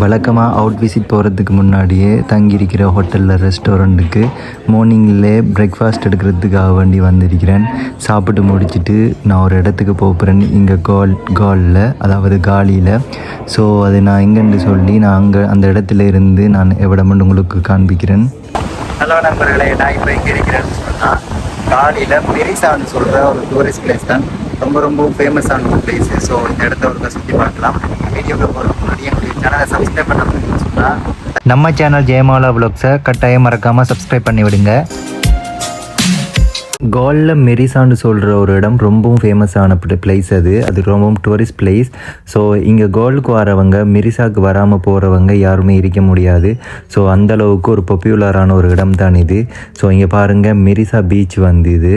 வழக்கமாக out visit போகிறதுக்கு முன்னாடியே தங்கியிருக்கிற ஹோட்டலில் ரெஸ்டாரண்ட்டுக்கு மார்னிங்கில் பிரேக்ஃபாஸ்ட் எடுக்கிறதுக்காக வேண்டி வந்திருக்கிறேன். சாப்பிட்டு முடிச்சிட்டு நான் ஒரு இடத்துக்கு போகிறேன் இங்கே கால் காலில் அதாவது காலியில் ஸோ அது நான் எங்கேன்னு சொல்லி நான் அங்கே அந்த இடத்துல இருந்து நான் எவ்வளோ உங்களுக்கு காண்பிக்கிறேன். ஹலோ நண்பர்களே நான் இப்போ எங்கே இருக்கிறேன்னு சொன்னால் காலியில் பெரிசான்னு சொல்கிற ஒரு டூரிஸ்ட் பிளேஸ் தான். ரொம்ப ரொம்ப ஃபேமஸான ஒரு பிளேஸு ஸோ இந்த இடத்த ஒரு சுற்றி பார்க்கலாம். வீடியோவில் போகிறதுக்கு முன்னாடி சேனலை சப்ஸ்கிரைப் பண்ண முடியும்னு சொன்னால் நம்ம சேனல் ஜெயமாலா விலாக்ஸை கட்டாயம் மறக்காமல் சப்ஸ்கிரைப் பண்ணி விடுங்க. காலில் மெரிசான்னு சொல்கிற ஒரு இடம் ரொம்பவும் ஃபேமஸான பிளேஸ் அது. அது ரொம்பவும் டூரிஸ்ட் பிளேஸ் ஸோ இங்கே கோல்டுக்கு வரவங்க மெரிசாக்கு வராமல் போகிறவங்க யாருமே இருக்க முடியாது. ஸோ அந்த அளவுக்கு ஒரு பாப்புலரான ஒரு இடம் தான் இது. ஸோ இங்கே பாருங்கள் மெரிசா பீச் வந்து இது.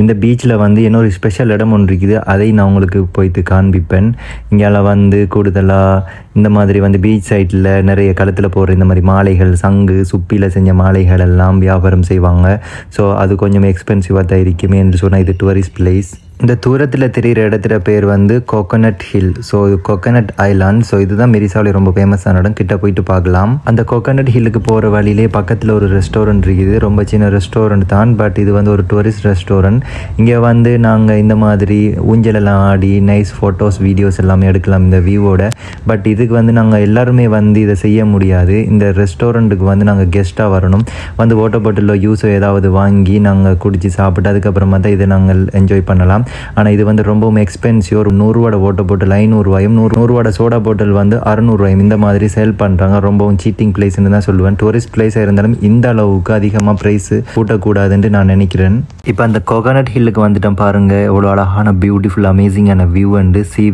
இந்த பீச்சில் வந்து இன்னொரு ஸ்பெஷல் இடம் ஒன்று இருக்குது. அதை நான் உங்களுக்கு போயிட்டு காண்பிப்பேன். இங்கே வந்து கூடுதலாக இந்த மாதிரி வந்து பீச் சைட்டில் நிறைய களத்தில் போகிற இந்த மாதிரி மாலைகள் சங்கு சுப்பியில் செஞ்ச மாலைகள் எல்லாம் வியாபாரம் செய்வாங்க. ஸோ அது கொஞ்சம் எக்ஸ்பென்சிவாக தான் இருக்குமே என்று சொன்னால் இது டூரிஸ்ட் பிளேஸ் இந்த தூரத்தில் தெரிகிற இடத்துல பேர் வந்து coconut hill so coconut island so இதுதான் மெரிசாவில் ரொம்ப ஃபேமஸான இடம். கிட்ட போயிட்டு பார்க்கலாம். அந்த கோகோனட் ஹில்லுக்கு போகிற வழியிலே பக்கத்தில் ஒரு ரெஸ்டாரண்ட் இருக்குது. ரொம்ப சின்ன ரெஸ்டாரண்ட் தான். பட் இது வந்து ஒரு டூரிஸ்ட் ரெஸ்டாரண்ட் இங்கே வந்து நாங்கள் இந்த மாதிரி ஊஞ்சலெல்லாம் ஆடி நைஸ் ஃபோட்டோஸ் வீடியோஸ் எல்லாமே எடுக்கலாம் இந்த வியூவோட பட் இதுக்கு வந்து நாங்கள் எல்லாருமே வந்து இதை செய்ய முடியாது. இந்த ரெஸ்டாரண்ட்டுக்கு வந்து நாங்கள் கெஸ்ட்டாக வரணும். வந்து வாட்டர் பாட்டிலோ யூஸோ ஏதாவது வாங்கி நாங்கள் குடித்து சாப்பிட்டு அதுக்கப்புறமா தான் இதை நாங்கள் என்ஜாய் பண்ணலாம். ஆனால் இது வந்து ரொம்பவும் எக்ஸ்பென்சிவ் ஒரு நூறுரூவாட ஓட்ட போட்டல் ஐநூறுரூவாயும் நூறு நூறுரூவாட சோடா போட்டல் வந்து அறுநூறுவாயும் இந்த மாதிரி சேல் பண்ணுறாங்க ரொம்பவும் சீட்டிங் பிளேஸ்னு தான் சொல்லுவேன். டூரிஸ்ட் பிளேஸாக இருந்தாலும் இந்த அளவுக்கு அதிகமாக ப்ரைஸ் கூட்டக்கூடாதுன்னு நான் நினைக்கிறேன். இப்போ அந்த கொகனட் ஹில்லுக்கு வந்துட்டோம் பாருங்கள் எவ்வளோ அழகான பியூட்டிஃபுல் அமேசிங்கான வியூ அண்டு சி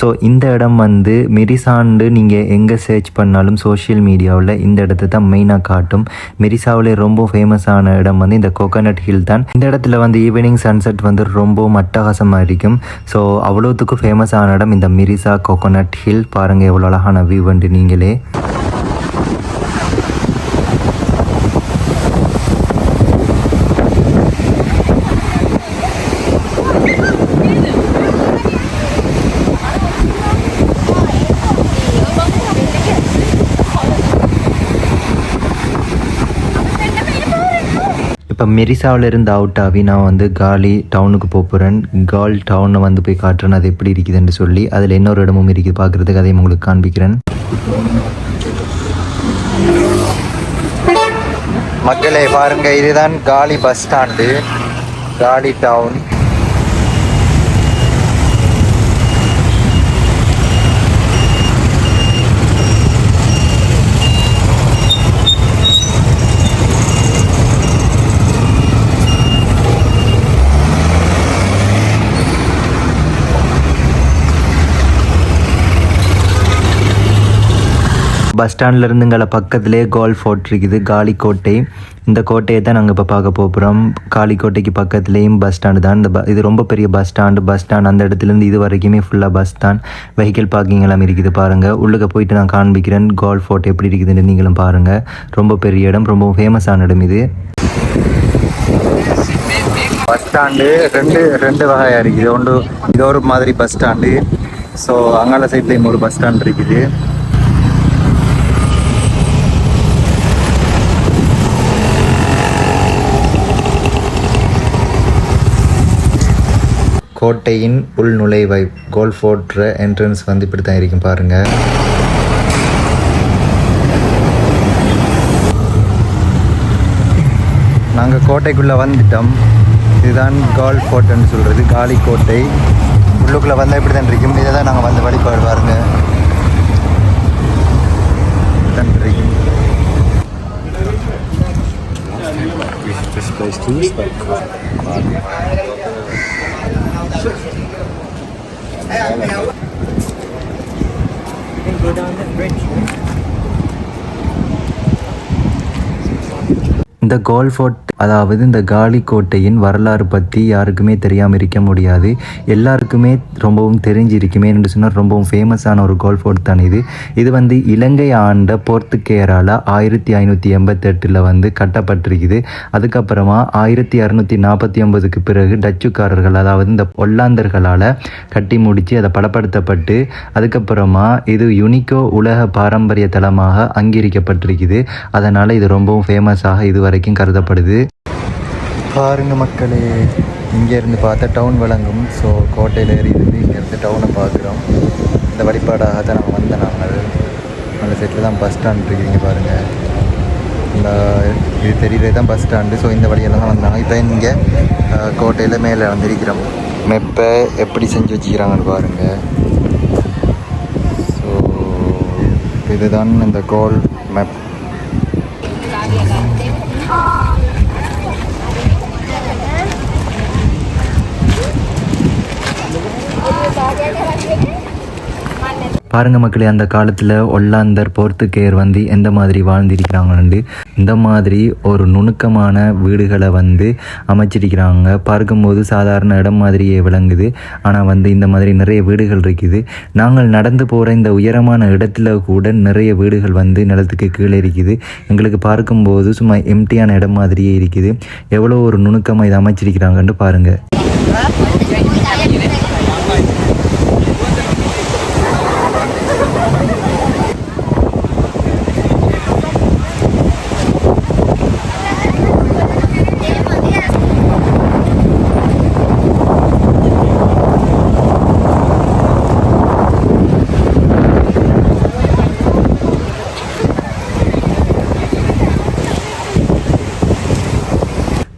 ஸோ இந்த இடம் வந்து மெரிசாண்டு நீங்கள் எங்கே சர்ச் பண்ணாலும் சோஷியல் மீடியாவில் இந்த இடத்த தான் மெயினாக காட்டும். மெரிசாவிலே ரொம்ப ஃபேமஸான இடம் வந்து இந்த கோகனட் ஹில் தான். இந்த இடத்துல வந்து ஈவினிங் சன்செட் வந்து ரொம்ப ரொம்பவும் அட்டகாசமாக இருக்கும் ஸோ அவ்வளோத்துக்கும் ஃபேமஸான இடம் இந்த மிரிசா கோகோனட் ஹில் பாருங்கள் எவ்வளோ அழகான வியூ வந்து நீங்களே. இப்போ மெரிசாவில் இருந்து அவுட் ஆகி நான் வந்து காலி டவுனுக்கு போகிறேன் கால் டவுனை வந்து போய் காட்டுறேன். அது எப்படி இருக்குதுன்னு சொல்லி அதில் இன்னொரு இடமும் இருக்குது. பார்க்குறதுக்கு அதையும் உங்களுக்கு காண்பிக்கிறேன். மக்களே பாருங்க இதுதான் Galle bus stand Galle town bus ஸ்டாண்ட்லேருந்துங்களை பக்கத்துலேயே கோல் ஃபோர்ட் இருக்குது காலிக்கோட்டை. இந்த கோட்டையை தான் நாங்கள் இப்போ பார்க்க போகிறோம் காளிக்கோட்டைக்கு பக்கத்துலேயும் பஸ் ஸ்டாண்டு தான். இந்த ப இது ரொம்ப பெரிய பஸ் ஸ்டாண்டு. பஸ் ஸ்டாண்ட் அந்த இடத்துலேருந்து இது வரைக்குமே ஃபுல்லாக பஸ் தான். வெஹிக்கிள் பார்க்கிங் எல்லாம் இருக்குது பாருங்கள் உள்ளுக்க போயிட்டு நான் காண்பிக்கிறேன். கோல் ஃபோர்ட் எப்படி இருக்குதுன்னு நீங்களும் பாருங்கள் ரொம்ப பெரிய இடம் ரொம்ப ஃபேமஸான இடம் இது. பஸ் ஸ்டாண்டு ரெண்டு ரெண்டு வகையாக இருக்குது. ஒன்று இது ஒரு மாதிரி பஸ் ஸ்டாண்டு. ஸோ அங்கால சைட்லேயும் ஒரு பஸ் ஸ்டாண்ட் இருக்குது. கோட்டையின் உள் நுழைவை கோல் ஃபோர்ட்ற என்ட்ரன்ஸ் வந்து இப்படி தான் இருக்கும் பாருங்கள் நாங்கள் கோட்டைக்குள்ளே வந்துட்டோம். இதுதான் கால் ஃபோர்ட்னு சொல்கிறது காலி கோட்டை. உள்ளுக்குள்ளே வந்தால் இப்படி தான் இருக்கும். இதை தான் நாங்கள் வந்து வழிபாடு பாருங்கள் நன்றி this place too, but Hey, I'm help. You can go down the bridge. இந்த கோல்ஃபோர்ட் அதாவது இந்த காலி கோட்டையின் வரலாறு பற்றி யாருக்குமே தெரியாமல் இருக்க முடியாது. எல்லாருக்குமே ரொம்பவும் தெரிஞ்சிருக்குமே என்று சொன்னால் ரொம்பவும் ஃபேமஸான ஒரு கோல்ஃபோர்ட் தான் இது. இது வந்து இலங்கை ஆண்ட போர்த்துக்கேயரால் ஆயிரத்தி ஐநூற்றி எண்பத்தெட்டில் வந்து கட்டப்பட்டிருக்குது. அதுக்கப்புறமா ஆயிரத்தி அறுநூற்றி நாற்பத்தி ஒன்பதுக்கு பிறகு டச்சுக்காரர்கள் அதாவது இந்த ஒல்லாந்தர்களால் கட்டி முடித்து அதை பலப்படுத்தப்பட்டு அதுக்கப்புறமா இது யுனிகோ உலக பாரம்பரிய தளமாக அங்கீகரிக்கப்பட்டிருக்குது. அதனால் இது ரொம்பவும் ஃபேமஸாக இதுவரை வரைக்கும் கருதப்படுது. பாருங்க மக்களே இங்கேருந்து பார்த்தா டவுன் விளங்கும். ஸோ கோட்டையில் ஏறியிருந்து இங்கேருந்து டவுனை பார்க்குறோம். இந்த வழிபாடாக தான் நாங்கள் வந்த நாங்கள். அந்த சைட்டில் தான் பஸ் ஸ்டாண்ட் இருக்குதுங்க பாருங்கள் இந்த இது தெரியுறது தான் பஸ் ஸ்டாண்டு ஸோ இந்த வழியெல்லாம் தான் வந்தாங்க. இப்போ இங்கே கோட்டையில் மேலே வந்திருக்கிறோம் மெப்பை எப்படி செஞ்சு வச்சுக்கிறாங்கன்னு பாருங்கள் ஸோ இதுதான் இந்த கோல் மேப். பாருங்க மக்களே அந்த காலத்தில் ஒல்லாந்தர் போர்த்துக்கேயர் வந்து எந்த மாதிரி வாழ்ந்திருக்கிறாங்கன்னு இந்த மாதிரி ஒரு நுணுக்கமான வீடுகளை வந்து அமைச்சிருக்கிறாங்க. பார்க்கும்போது சாதாரண இடம் மாதிரியே விளங்குது. ஆனால் வந்து இந்த மாதிரி நிறைய வீடுகள் இருக்குது. நாங்கள் நடந்து போகிற இந்த உயரமான இடத்துல கூட நிறைய வீடுகள் வந்து நிலத்துக்கு கீழே இருக்குது. எங்களுக்கு பார்க்கும்போது சும்மா எம்டியான இடம் மாதிரியே இருக்குது. எவ்வளோ ஒரு நுணுக்கமாக இதை அமைச்சிருக்கிறாங்கன்னு பாருங்கள்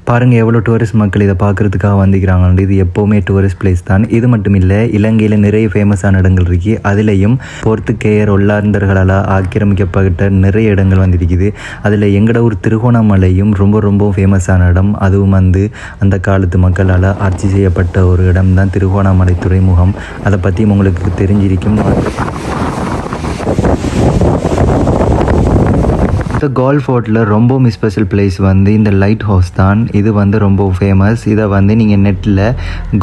பாருங்கள் எவ்வளோ டூரிஸ்ட் மக்கள் இதை பார்க்குறதுக்காக வந்துக்கிறாங்க இது எப்போவுமே டூரிஸ்ட் பிளேஸ் தான். இது மட்டும் இல்லை இலங்கையில் நிறைய ஃபேமஸான இடங்கள் இருக்குது அதுலேயும் போர்த்துக்கேயர் ஒல்லாந்தர்களால் ஆக்கிரமிக்கப்பட்ட நிறைய இடங்கள் வந்திருக்குது. அதில் எங்கட ஊர் திருகோணமலையும் ரொம்ப ரொம்ப ஃபேமஸான இடம். அதுவும் வந்து அந்த காலத்து மக்களால் ஆட்சி செய்யப்பட்ட ஒரு இடம் தான் திருகோணமலை துறைமுகம். அதை பற்றி உங்களுக்கு தெரிஞ்சிருக்கும். இந்த கோல் ஃபோர்ட்டில் ரொம்ப ஸ்பெஷல் பிளேஸ் வந்து இந்த லைட் ஹவுஸ் தான். இது வந்து ரொம்ப ஃபேமஸ் இதை வந்து நீங்கள் நெட்டில்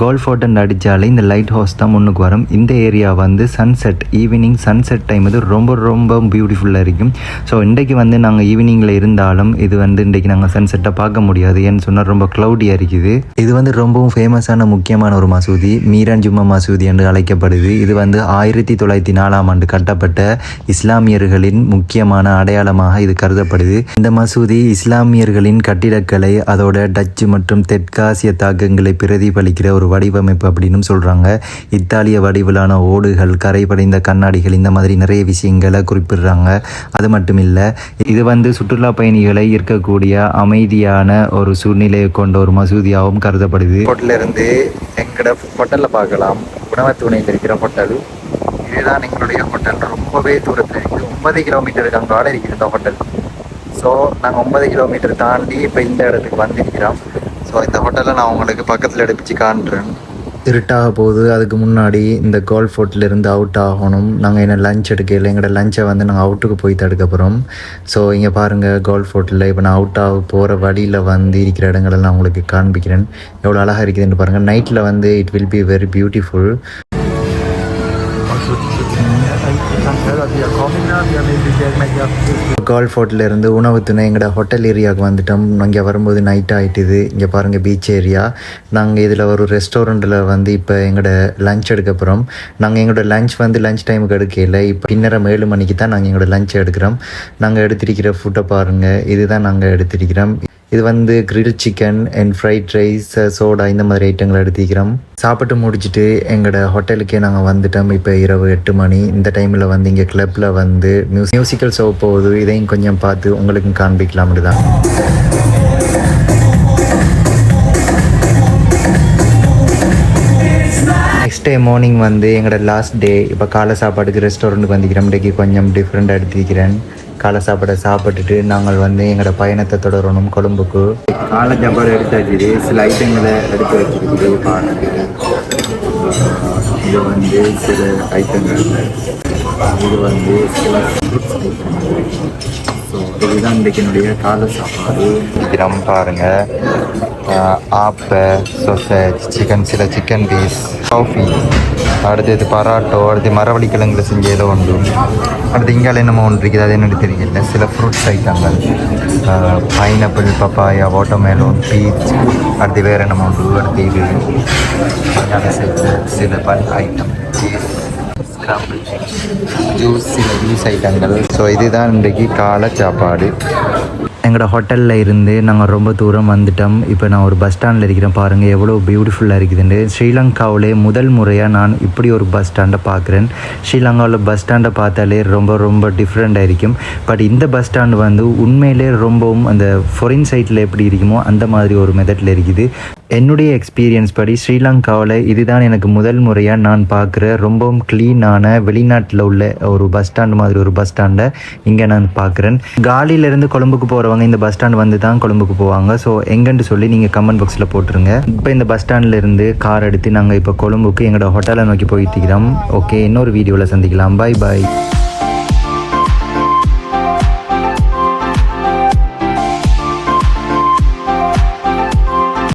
கோல் ஃபோர்ட்னு அடித்தாலே இந்த லைட் ஹவுஸ் தான் முன்னுக்கு வரும். இந்த ஏரியா வந்து சன்செட் ஈவினிங் சன்செட் டைம் வந்து ரொம்ப ரொம்ப பியூட்டிஃபுல்லாக இருக்கும். ஸோ இன்றைக்கு வந்து நாங்கள் ஈவினிங்கில் இருந்தாலும் இது வந்து இன்றைக்கு நாங்கள் சன்செட்டை பார்க்க முடியாது. ஏன்னு சொன்னால் ரொம்ப க்ளவுடியாக இருக்குது. இது வந்து ரொம்பவும் ஃபேமஸான முக்கியமான ஒரு மசூதி. மீரான் ஜும்மா மசூதி என்று அழைக்கப்படுது. இது வந்து ஆயிரத்தி தொள்ளாயிரத்தி நாலாம் ஆண்டு கட்டப்பட்ட இஸ்லாமியர்களின் முக்கியமான அடையாளமாக இது கருதப்படுது. இந்த மசூதி இஸ்லாமியர்களின் கட்டிடக்கலை அதோட டச்சு மற்றும் தெற்காசிய தாக்கங்களை பிரதிபலிக்கிற ஒரு வடிவமைப்பு அப்படின்னு சொல்கிறாங்க இத்தாலிய வடிவிலான ஓடுகள் கரைபடைந்த கண்ணாடிகள் இந்த மாதிரி நிறைய விஷயங்களை குறிப்பிடுறாங்க. அது மட்டும் இல்லை இது வந்து சுற்றுலா பயணிகளை ஈர்க்கக்கூடிய அமைதியான ஒரு சூழ்நிலையை கொண்ட ஒரு மசூதியாகவும் கருதப்படுது. ஹோட்டலிருந்து எங்கட ஹோட்டலில் பார்க்கலாம். உணவத்துணையில் இருக்கிற ஹோட்டல் இதுதான் எங்களுடைய ஹோட்டல் ரொம்பவே தூரத்தில் இருக்குது. ஒன்பது கிலோமீட்டருக்கு அங்கால இருக்குது இந்த ஹோட்டல் ஸோ நாங்கள் ஒன்பது கிலோமீட்டர் தாண்டி இப்போ இந்த இடத்துக்கு வந்திருக்கிறோம். ஸோ இந்த ஹோட்டலில் நான் உங்களுக்கு பக்கத்தில் எடுப்பிச்சு காண்றேன். இருட்டாக போகுது. அதுக்கு முன்னாடி இந்த கோல் ஃபோர்ட்டில் அவுட் ஆகணும். நாங்கள் என்ன லஞ்ச் எடுக்கல எங்களோட லஞ்சை வந்து நாங்கள் அவுட்டுக்கு போய் தடுக்க போகிறோம் ஸோ இங்கே பாருங்கள் கோல் ஃபோர்ட்டில் இப்போ நான் அவுட் ஆக போகிற வழியில் வந்து இருக்கிற இடங்களெல்லாம் நான் உங்களுக்கு காண்பிக்கிறேன். எவ்வளோ அழகாக இருக்குதுன்னு பாருங்கள் நைட்டில் வந்து it will be very beautiful Galle ஃபோர்ட்டில் இருந்து உணவு துணை எங்களோட ஹோட்டல் ஏரியாவுக்கு வந்துட்டோம். இங்கே வரும்போது நைட் ஆகிட்டுது இங்கே பாருங்கள் பீச் ஏரியா நாங்கள் இதில் ஒரு ரெஸ்டாரண்ட்டில் வந்து இப்போ எங்களோட லஞ்ச் எடுக்க போகிறோம் நாங்கள் எங்களோட லஞ்ச் வந்து லஞ்ச் டைமுக்கு எடுக்கல இப்போ பின்னரம் ஏழு மணிக்கு தான் நாங்கள் எங்களோட லஞ்ச் எடுக்கிறோம். நாங்கள் எடுத்திருக்கிற ஃபுட்டை பாருங்கள் இதுதான் நாங்கள் எடுத்திருக்கிறோம். இது வந்து grill chicken and fried rice soda இந்த மாதிரி ஐட்டங்கள் எடுத்துக்கிறோம். சாப்பிட்டு முடிச்சுட்டு எங்களோட ஹோட்டலுக்கே நாங்கள் வந்துட்டோம். இப்போ இரவு எட்டு மணி. இந்த டைமில் வந்து இங்கே கிளப்பில் வந்து மியூஸ் மியூசிக்கல் ஷோ போகுது. இதையும் கொஞ்சம் பார்த்து உங்களுக்கும் காண்பிக்கலாம்னு தான் நெக்ஸ்ட் டே மார்னிங் வந்து எங்களோட லாஸ்ட் டே இப்போ காலை சாப்பாட்டுக்கு ரெஸ்டாரண்ட்டுக்கு வந்துக்கிறோம். டேக்கு கொஞ்சம் டிஃப்ரெண்ட்டாக எடுத்துக்கிறேன். காலை சாப்பாடை சாப்பிட்டுட்டு நாங்கள் வந்து எங்களோட பயணத்தை தொடரணும் கொழும்புக்கு. காலை சாப்பாடு எடுத்தாச்சு. சில ஐட்டங்களை எடுத்து வச்சிருக்குது. பாருங்க இது வந்து சில ஐட்டங்கள். இது வந்து சில ஃப்ரூட்ஸ் ஸோ இதுதான் இன்றைக்கு என்னுடைய காலை சாப்பாடு. இருக்கிறோம் பாருங்க. ஆப்பை சொசேஜ் சிக்கன் சில சிக்கன் பீஸ் காஃபி அடுத்தது பராட்டோ அடுத்து மரவள்ளி கிழங்குல செஞ்ச ஏதோ ஒன்று. அடுத்து இங்கால என்னமோ ஒன்று இருக்குது அது என்னென்னு தெரியல. சில ஃப்ரூட்ஸ் ஐட்டங்கள் பைனாப்பிள் பப்பாயா வாட்டர்மேலோன் பீச் அடுத்து வேறு என்னமோ ஒன்று. அடுத்து இது சேர்த்து சில பல் ஐட்டம் ஜூஸ் சில ஜூஸ் ஐட்டங்கள் ஸோ இதுதான் இன்றைக்கு காலை சாப்பாடு எங்களோட ஹோட்டலில் இருந்து நாங்கள் ரொம்ப தூரம் வந்துட்டோம். இப்போ நான் ஒரு பஸ் ஸ்டாண்டில் இருக்கிறேன். பாருங்கள் எவ்வளோ பியூட்டிஃபுல்லாக இருக்குதுன்னு. ஸ்ரீலங்காவிலே முதல் முறையாக நான் இப்படி ஒரு பஸ் ஸ்டாண்டை பார்க்குறேன் ஸ்ரீலங்காவில் பஸ் ஸ்டாண்டை பார்த்தாலே ரொம்ப ரொம்ப டிஃப்ரெண்ட்டாக இருக்கும். பட் இந்த பஸ் ஸ்டாண்டு வந்து உண்மையிலே ரொம்பவும் அந்த ஃபொரின் சைட்டில் எப்படி இருக்குமோ அந்த மாதிரி ஒரு மெத்தடில் இருக்குது. என்னுடைய எக்ஸ்பீரியன்ஸ் படி ஸ்ரீலங்காவில் இதுதான் எனக்கு முதல் முறையாக நான் பார்க்குற ரொம்பவும் க்ளீனான வெளிநாட்டில் உள்ள ஒரு பஸ் ஸ்டாண்டு மாதிரி ஒரு பஸ் ஸ்டாண்டை இங்கே நான் பார்க்குறேன் காலியிலேருந்து கொழம்புக்கு போகிறவங்க இந்த பஸ் ஸ்டாண்ட் வந்து தான் கொழும்புக்கு போவாங்க. ஸோ எங்கன்னு சொல்லி நீங்கள் கமெண்ட் பாக்ஸில் போட்டுருங்க. இப்போ இந்த பஸ் ஸ்டாண்ட்ல இருந்து கார் எடுத்து நாங்கள் இப்போ கொழும்புக்கு எங்களோட ஹோட்டலை நோக்கி போயிட்டு இருக்கிறோம். ஓகே இன்னொரு வீடியோவில் சந்திக்கலாம். Bye bye